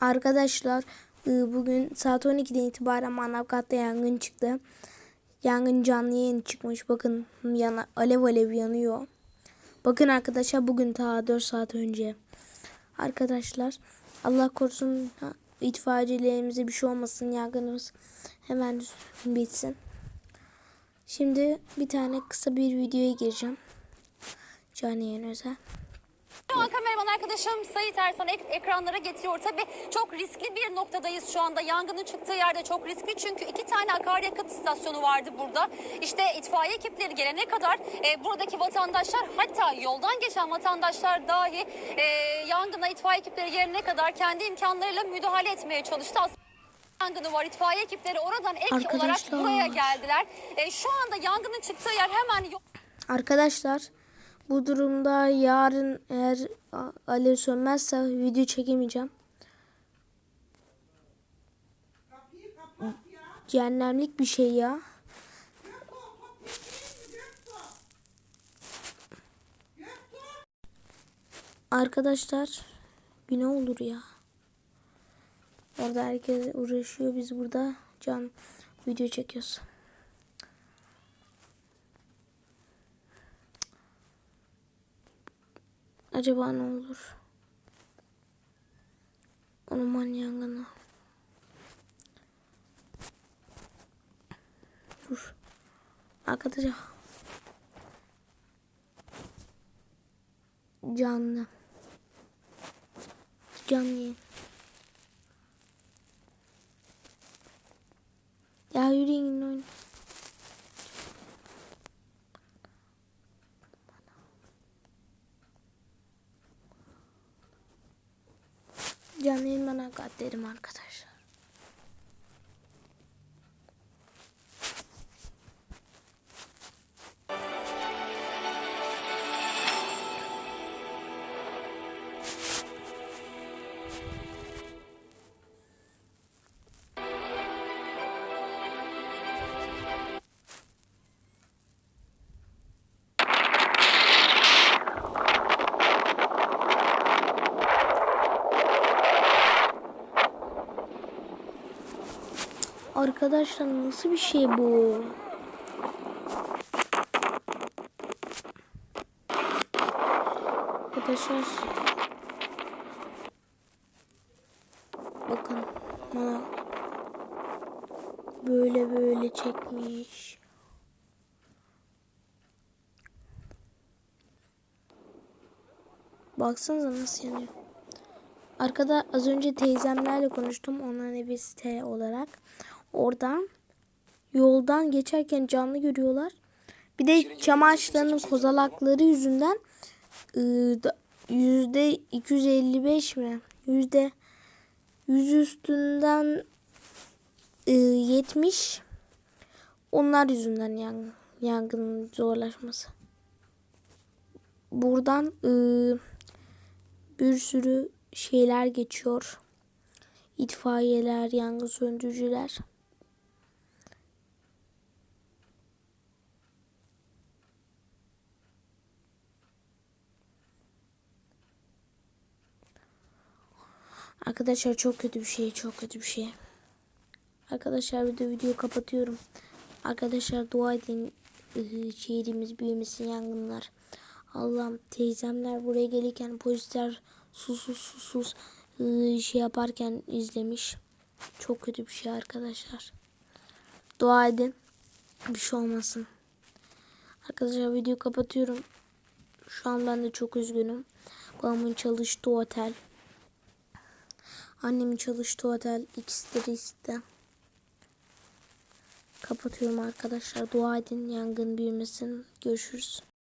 Arkadaşlar e, bugün saat 12'den itibaren Manavgat'ta yangın çıktı. Yangın canlı yayın çıkmış. Bakın yana, alev alev yanıyor. Bakın arkadaşlar bugün ta 4 saat önce. Arkadaşlar Allah korusun itfaiyecilerimize bir şey olmasın. Yangınımız hemen bitsin. Şimdi bir tane kısa bir videoya gireceğim. Canlı yayın özel. Şu an kameraman arkadaşım Sayit Ersan ek- ekranlara getiriyor. Tabii çok riskli bir noktadayız şu anda. Yangının çıktığı yerde çok riskli çünkü iki tane akaryakıt istasyonu vardı burada. İşte itfaiye ekipleri gelene kadar e, buradaki vatandaşlar hatta yoldan geçen vatandaşlar dahi e, yangına itfaiye ekipleri gelene kadar kendi imkanlarıyla müdahale etmeye çalıştı. Aslında yangını var. İtfaiye ekipleri oradan ek olarak Arkadaşlar. buraya geldiler. E, şu anda yangının çıktığı yer hemen Arkadaşlar bu durumda yarın eğer alev sönmezse video çekemeyeceğim. Cehennemlik bir şey ya. Arkadaşlar bir ne olur ya. Orada herkes uğraşıyor biz burada can video çekiyoruz. Acaba ne olur? Orman yangını. Dur. Arkadaşlar. Canlı. Canlı. Ya yürüyün Canlı yayın bana derim arkadaşlar. Arkadaşlar nasıl bir şey bu? Arkadaşlar bakın bana böyle böyle çekmiş. Baksanıza nasıl yanıyor. Arkada az önce teyzemlerle konuştum. Onların site olarak. Oradan yoldan geçerken canlı görüyorlar. Bir de çam kozalakları yüzünden ıı, yüzde 255 mi? Yüzde yüz üstünden ıı, 70 onlar yüzünden yangın, yangının zorlaşması. Buradan ıı, bir sürü şeyler geçiyor. İtfaiyeler, yangın söndürücüler. Arkadaşlar çok kötü bir şey, çok kötü bir şey. Arkadaşlar bir de videoyu kapatıyorum. Arkadaşlar dua edin şehrimiz büyümesin yangınlar. Allah'ım teyzemler buraya gelirken polisler susuz susuz ıı, şey yaparken izlemiş. Çok kötü bir şey arkadaşlar. Dua edin. Bir şey olmasın. Arkadaşlar videoyu kapatıyorum. Şu an ben de çok üzgünüm. Babamın çalıştığı otel. Annemin çalıştığı otel. ikisi de riskte. Kapatıyorum arkadaşlar. Dua edin yangın büyümesin. Görüşürüz.